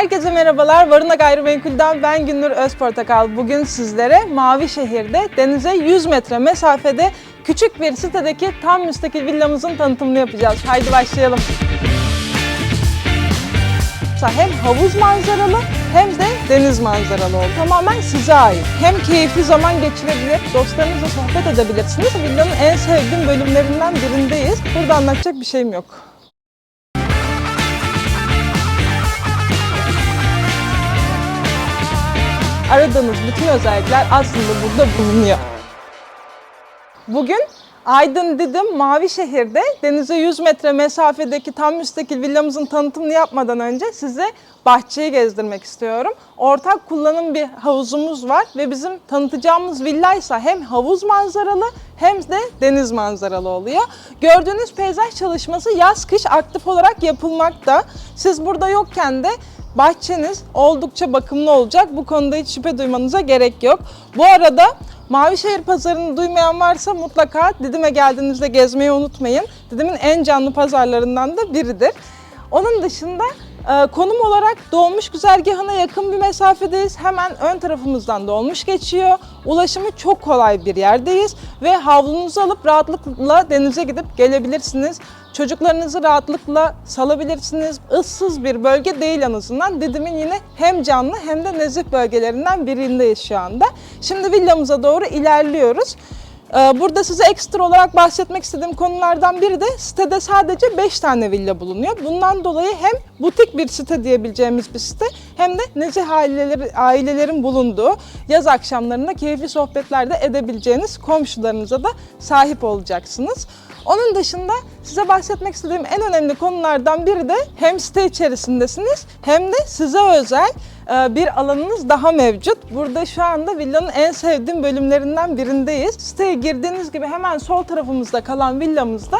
Herkese merhabalar. Varına Gayrimenkul'den ben Gündür Özportakal. Bugün sizlere Mavi Şehir'de denize 100 metre mesafede küçük bir sitedeki tam müstakil villamızın tanıtımını yapacağız. Haydi başlayalım. Hem havuz manzaralı hem de deniz manzaralı oldu. Tamamen size ait. Hem keyifli zaman geçirebilir, dostlarınızla sohbet edebilirsiniz. Villanın en sevdiğim bölümlerinden birindeyiz. Burada anlatacak bir şeyim yok. Aradığınız bütün özellikler aslında burada bulunuyor. Bugün Aydın Didim Mavi Şehir'de denize 100 metre mesafedeki tam müstakil villamızın tanıtımını yapmadan önce size bahçeyi gezdirmek istiyorum. Ortak kullanım bir havuzumuz var ve bizim tanıtacağımız villa ise hem havuz manzaralı hem de deniz manzaralı oluyor. Gördüğünüz peyzaj çalışması yaz kış aktif olarak yapılmakta. Siz burada yokken de bahçeniz oldukça bakımlı olacak. Bu konuda hiç şüphe duymanıza gerek yok. Bu arada Mavişehir Pazarı'nı duymayan varsa mutlaka Didim'e geldiğinizde gezmeyi unutmayın. Didim'in en canlı pazarlarından da biridir. Onun dışında e, konum olarak Dolmuş Güzergahı'na yakın bir mesafedeyiz. Hemen ön tarafımızdan dolmuş geçiyor. Ulaşımı çok kolay bir yerdeyiz ve havlunuzu alıp rahatlıkla denize gidip gelebilirsiniz. Çocuklarınızı rahatlıkla salabilirsiniz. Issız bir bölge değil en azından. Didim'in yine hem canlı hem de nezih bölgelerinden birindeyiz şu anda. Şimdi villamıza doğru ilerliyoruz. Ee, Burada size ekstra olarak bahsetmek istediğim konulardan biri de sitede sadece 5 tane villa bulunuyor. Bundan dolayı hem butik bir site diyebileceğimiz bir site hem de nezih aileleri, ailelerin bulunduğu yaz akşamlarında keyifli sohbetler de edebileceğiniz komşularınıza da sahip olacaksınız. Onun dışında size bahsetmek istediğim en önemli konulardan biri de hem site içerisindesiniz hem de size özel e, bir alanınız daha mevcut. Burada şu anda villanın en sevdiğim bölümlerinden birindeyiz. Siteye girdiğiniz gibi hemen sol tarafımızda kalan villamızda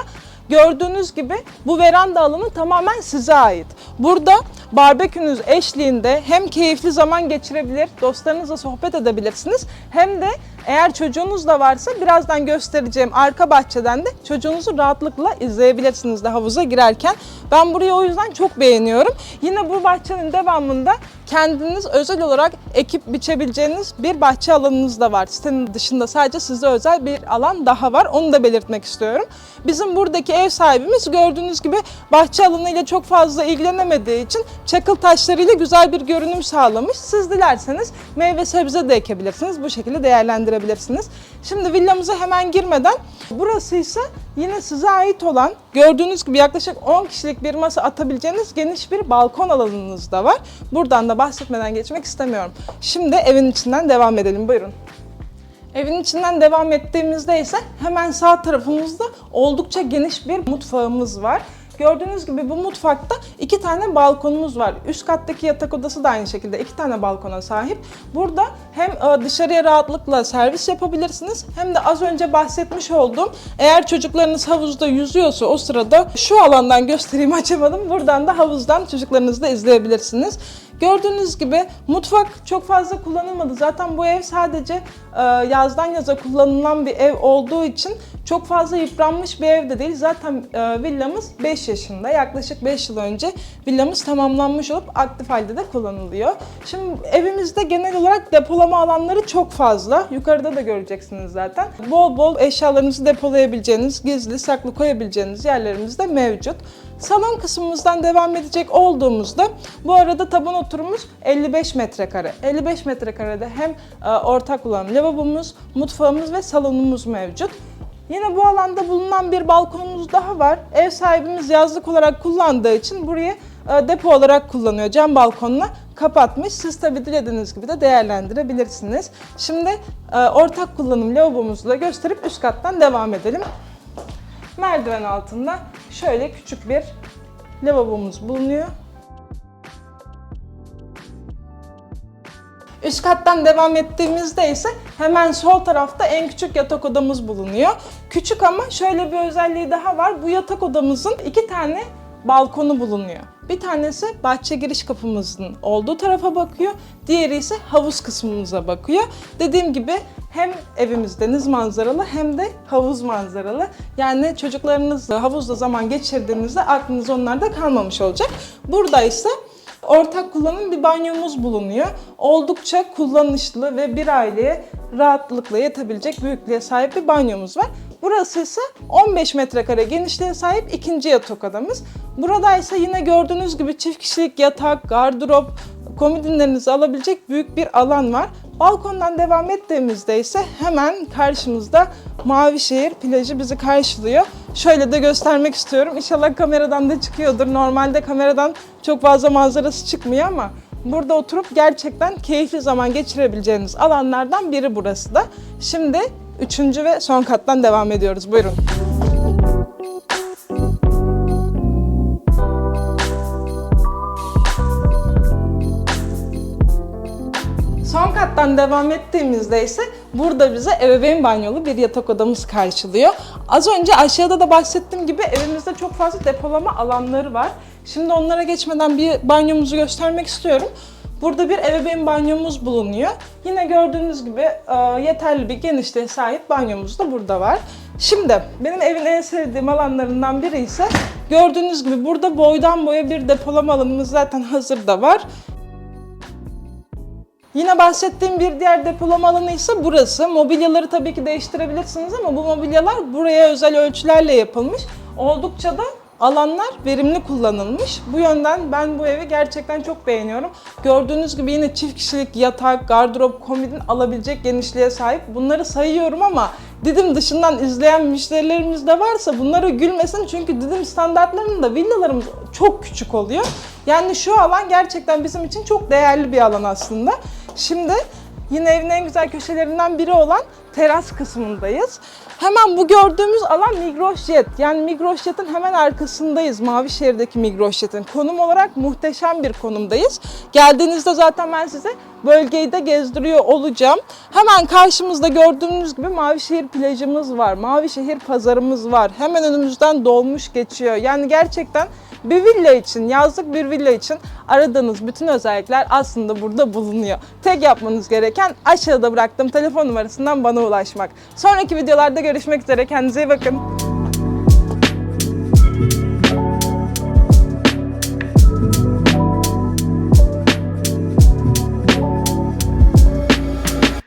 Gördüğünüz gibi bu veranda alanı tamamen size ait. Burada barbekünüz eşliğinde hem keyifli zaman geçirebilir, dostlarınızla sohbet edebilirsiniz. Hem de eğer çocuğunuz da varsa birazdan göstereceğim arka bahçeden de çocuğunuzu rahatlıkla izleyebilirsiniz de havuza girerken. Ben burayı o yüzden çok beğeniyorum. Yine bu bahçenin devamında kendiniz özel olarak ekip biçebileceğiniz bir bahçe alanınız da var. Sitenin dışında sadece size özel bir alan daha var. Onu da belirtmek istiyorum. Bizim buradaki ev sahibimiz gördüğünüz gibi bahçe alanıyla çok fazla ilgilenemediği için çakıl taşlarıyla güzel bir görünüm sağlamış. Siz dilerseniz meyve sebze de ekebilirsiniz. Bu şekilde değerlendirebilirsiniz. Şimdi villamıza hemen girmeden burası ise yine size ait olan gördüğünüz gibi yaklaşık 10 kişilik bir masa atabileceğiniz geniş bir balkon alanınız da var. Buradan da bahsetmeden geçmek istemiyorum. Şimdi evin içinden devam edelim. Buyurun. Evin içinden devam ettiğimizde ise hemen sağ tarafımızda oldukça geniş bir mutfağımız var. Gördüğünüz gibi bu mutfakta iki tane balkonumuz var. Üst kattaki yatak odası da aynı şekilde iki tane balkona sahip. Burada hem e, dışarıya rahatlıkla servis yapabilirsiniz hem de az önce bahsetmiş olduğum eğer çocuklarınız havuzda yüzüyorsa o sırada şu alandan göstereyim açamadım. Buradan da havuzdan çocuklarınızı da izleyebilirsiniz. Gördüğünüz gibi mutfak çok fazla kullanılmadı. Zaten bu ev sadece e, yazdan yaza kullanılan bir ev olduğu için çok fazla yıpranmış bir ev de değil. Zaten e, villamız 5 yaşında. Yaklaşık 5 yıl önce villamız tamamlanmış olup aktif halde de kullanılıyor. Şimdi evimizde genel olarak depolama alanları çok fazla. Yukarıda da göreceksiniz zaten. Bol bol eşyalarınızı depolayabileceğiniz, gizli, saklı koyabileceğiniz yerlerimiz de mevcut. Salon kısmımızdan devam edecek olduğumuzda bu arada taban oturumumuz 55 metrekare. 55 metrekarede hem e, ortak kullanım lavabomuz, mutfağımız ve salonumuz mevcut. Yine bu alanda bulunan bir balkonumuz daha var. Ev sahibimiz yazlık olarak kullandığı için burayı e, depo olarak kullanıyor. Cam balkonla kapatmış. Siz tabi dilediğiniz gibi de değerlendirebilirsiniz. Şimdi e, ortak kullanım lavabomuzu da gösterip üst kattan devam edelim. Merdiven altında şöyle küçük bir lavabomuz bulunuyor. Üst kattan devam ettiğimizde ise hemen sol tarafta en küçük yatak odamız bulunuyor. Küçük ama şöyle bir özelliği daha var. Bu yatak odamızın iki tane balkonu bulunuyor. Bir tanesi bahçe giriş kapımızın olduğu tarafa bakıyor. Diğeri ise havuz kısmımıza bakıyor. Dediğim gibi hem evimiz deniz manzaralı hem de havuz manzaralı. Yani çocuklarınızla havuzda zaman geçirdiğinizde aklınız onlarda kalmamış olacak. Burada ise ortak kullanım bir banyomuz bulunuyor. Oldukça kullanışlı ve bir aileye rahatlıkla yetebilecek büyüklüğe sahip bir banyomuz var. Burası ise 15 metrekare genişliğe sahip ikinci yatak odamız. Burada ise yine gördüğünüz gibi çift kişilik yatak, gardırop, komodinlerinizi alabilecek büyük bir alan var. Balkondan devam ettiğimizde ise hemen karşımızda Mavişehir plajı bizi karşılıyor. Şöyle de göstermek istiyorum. İnşallah kameradan da çıkıyordur. Normalde kameradan çok fazla manzarası çıkmıyor ama burada oturup gerçekten keyifli zaman geçirebileceğiniz alanlardan biri burası da. Şimdi üçüncü ve son kattan devam ediyoruz. Buyurun. Kattan devam ettiğimizde ise burada bize ebeveyn banyolu bir yatak odamız karşılıyor. Az önce aşağıda da bahsettiğim gibi evimizde çok fazla depolama alanları var. Şimdi onlara geçmeden bir banyomuzu göstermek istiyorum. Burada bir ebeveyn banyomuz bulunuyor. Yine gördüğünüz gibi e, yeterli bir genişliğe sahip banyomuz da burada var. Şimdi benim evin en sevdiğim alanlarından biri ise gördüğünüz gibi burada boydan boya bir depolama alanımız zaten hazırda var. Yine bahsettiğim bir diğer depolama alanı ise burası. Mobilyaları tabii ki değiştirebilirsiniz ama bu mobilyalar buraya özel ölçülerle yapılmış. Oldukça da alanlar verimli kullanılmış. Bu yönden ben bu evi gerçekten çok beğeniyorum. Gördüğünüz gibi yine çift kişilik yatak, gardırop, komodin alabilecek genişliğe sahip. Bunları sayıyorum ama Didim dışından izleyen müşterilerimiz de varsa bunlara gülmesin çünkü Didim standartlarında villalarımız çok küçük oluyor. Yani şu alan gerçekten bizim için çok değerli bir alan aslında. Şimdi yine evin en güzel köşelerinden biri olan teras kısmındayız. Hemen bu gördüğümüz alan Migros Jet. Yani Migros Jet'in hemen arkasındayız. Mavişehir'deki Migros Jet'in. Konum olarak muhteşem bir konumdayız. Geldiğinizde zaten ben size bölgeyi de gezdiriyor olacağım. Hemen karşımızda gördüğünüz gibi Mavişehir plajımız var. Mavişehir pazarımız var. Hemen önümüzden dolmuş geçiyor. Yani gerçekten bir villa için, yazlık bir villa için aradığınız bütün özellikler aslında burada bulunuyor. Tek yapmanız gereken aşağıda bıraktığım telefon numarasından bana ulaşmak. Sonraki videolarda görüşmek üzere. Kendinize iyi bakın.